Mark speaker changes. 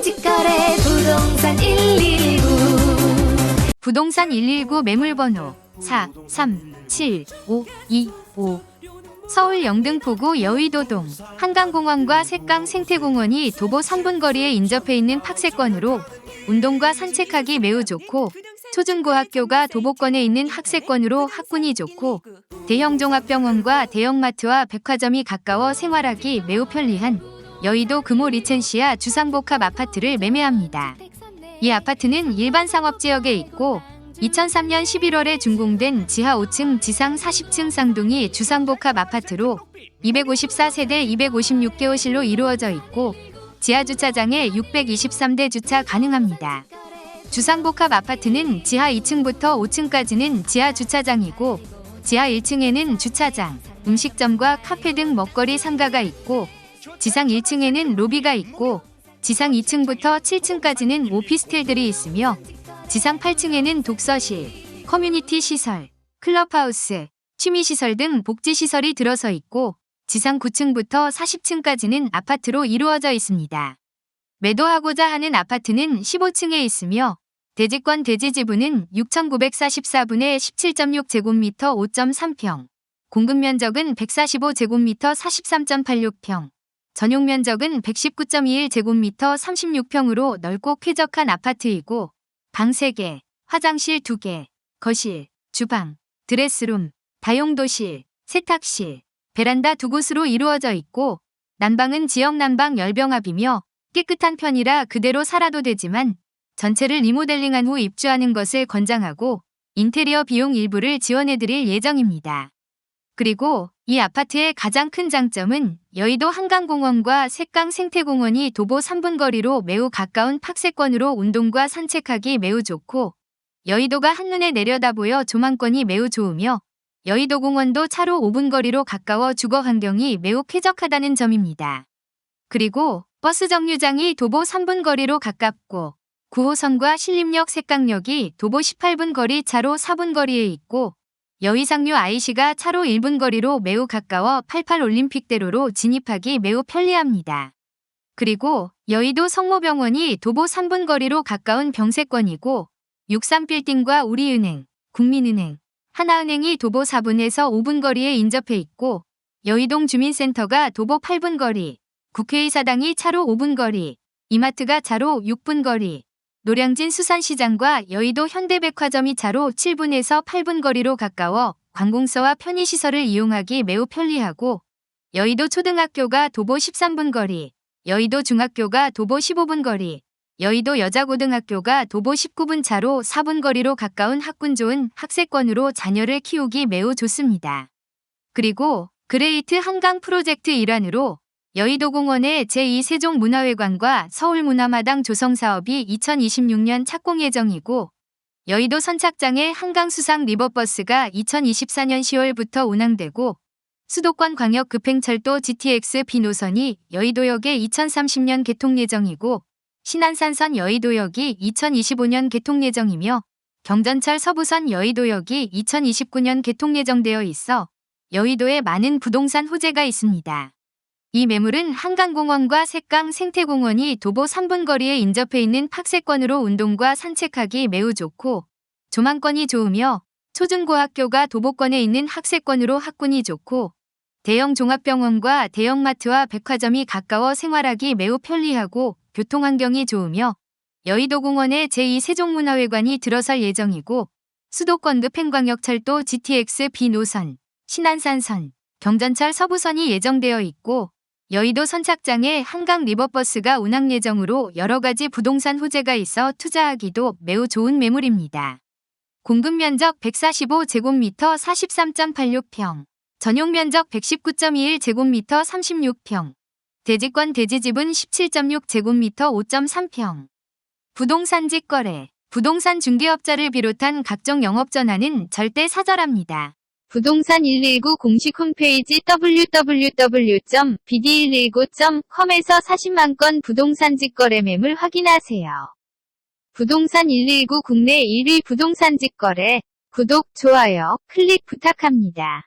Speaker 1: 직거래 부동산 119
Speaker 2: 부동산 119 매물번호 4 3 7 5 2 5 서울 영등포구 여의도동 한강공원과 색강 생태공원이 도보 3분 거리에 인접해 있는 팍세권으로 운동과 산책하기 매우 좋고 초중고학교가 도보권에 있는 학세권으로 학군이 좋고 대형 종합병원과 대형마트와 백화점이 가까워 생활하기 매우 편리한 여의도 금호 리첸시아 주상복합 아파트를 매매합니다. 이 아파트는 일반 상업지역에 있고 2003년 11월에 준공된 지하 5층 지상 40층 쌍둥이 주상복합 아파트로 254세대 256개 호실로 이루어져 있고 지하 주차장에 623대 주차 가능합니다. 주상복합 아파트는 지하 2층부터 5층까지는 지하 주차장이고 지하 1층에는 주차장, 음식점과 카페 등 먹거리 상가가 있고 지상 1층에는 로비가 있고 지상 2층부터 7층까지는 오피스텔들이 있으며 지상 8층에는 독서실, 커뮤니티 시설, 클럽하우스, 취미시설 등 복지시설이 들어서 있고 지상 9층부터 40층까지는 아파트로 이루어져 있습니다. 매도하고자 하는 아파트는 15층에 있으며 대지권 대지지분은 6,944분의 17.6제곱미터 5.3평, 공급 면적은 145제곱미터 43.86평, 전용 면적은 119.21제곱미터 36평으로 넓고 쾌적한 아파트이고 방 3개, 화장실 2개, 거실, 주방, 드레스룸, 다용도실, 세탁실, 베란다 두 곳으로 이루어져 있고 난방은 지역 난방 열병합이며 깨끗한 편이라 그대로 살아도 되지만 전체를 리모델링한 후 입주하는 것을 권장하고 인테리어 비용 일부를 지원해드릴 예정입니다. 그리고 이 아파트의 가장 큰 장점은 여의도 한강공원과 색강 생태공원이 도보 3분 거리로 매우 가까운 팍세권으로 운동과 산책하기 매우 좋고 여의도가 한눈에 내려다보여 조망권이 매우 좋으며 여의도 공원도 차로 5분 거리로 가까워 주거 환경이 매우 쾌적하다는 점입니다. 그리고 버스 정류장이 도보 3분 거리로 가깝고 9호선과 신림역 색강역이 도보 18분 거리 차로 4분 거리에 있고 여의상류 IC가 차로 1분 거리로 매우 가까워 88 올림픽대로로 진입하기 매우 편리합니다. 그리고 여의도 성모병원이 도보 3분 거리로 가까운 병세권이고 63빌딩과 우리은행, 국민은행, 하나은행이 도보 4분에서 5분 거리에 인접해 있고 여의동 주민센터가 도보 8분 거리, 국회의사당이 차로 5분 거리, 이마트가 차로 6분 거리, 노량진 수산시장과 여의도 현대백화점이 차로 7분에서 8분 거리로 가까워 관공서와 편의시설을 이용하기 매우 편리하고 여의도 초등학교가 도보 13분 거리, 여의도 중학교가 도보 15분 거리, 여의도 여자고등학교가 도보 19분 차로 4분 거리로 가까운 학군 좋은 학세권으로 자녀를 키우기 매우 좋습니다. 그리고 그레이트 한강 프로젝트 일환으로 여의도공원의 제2세종문화회관과 서울문화마당 조성사업이 2026년 착공 예정이고 여의도 선착장에 한강수상 리버버스가 2024년 10월부터 운항되고 수도권 광역 급행철도 GTX B 노선이 여의도역에 2030년 개통 예정이고 신안산선 여의도역이 2025년 개통 예정이며 경전철 서부선 여의도역이 2029년 개통 예정되어 있어 여의도에 많은 부동산 호재가 있습니다. 이 매물은 한강공원과 색강 생태공원이 도보 3분 거리에 인접해 있는 팍세권으로 운동과 산책하기 매우 좋고 조망권이 좋으며 초중고학교가 도보권에 있는 학세권으로 학군이 좋고 대형 종합병원과 대형마트와 백화점이 가까워 생활하기 매우 편리하고 교통환경이 좋으며 여의도공원에 제2세종문화회관이 들어설 예정이고 수도권급 횡광역철도 GTX B 노선, 신안산선, 경전철 서부선이 예정되어 있고 여의도 선착장에 한강 리버버스가 운항 예정으로 여러 가지 부동산 호재가 있어 투자하기도 매우 좋은 매물입니다. 공급 면적 145제곱미터 43.86평, 전용 면적 119.21제곱미터 36평, 대지권 대지집은 17.6제곱미터 5.3평. 부동산 직 거래, 부동산 중개업자를 비롯한 각종 영업 전화는 절대 사절합니다. 부동산 119 공식 홈페이지 www.bd119.com에서 40만 건 부동산 직거래 매물 확인하세요. 부동산 119 국내 1위 부동산 직거래 구독, 좋아요, 클릭 부탁합니다.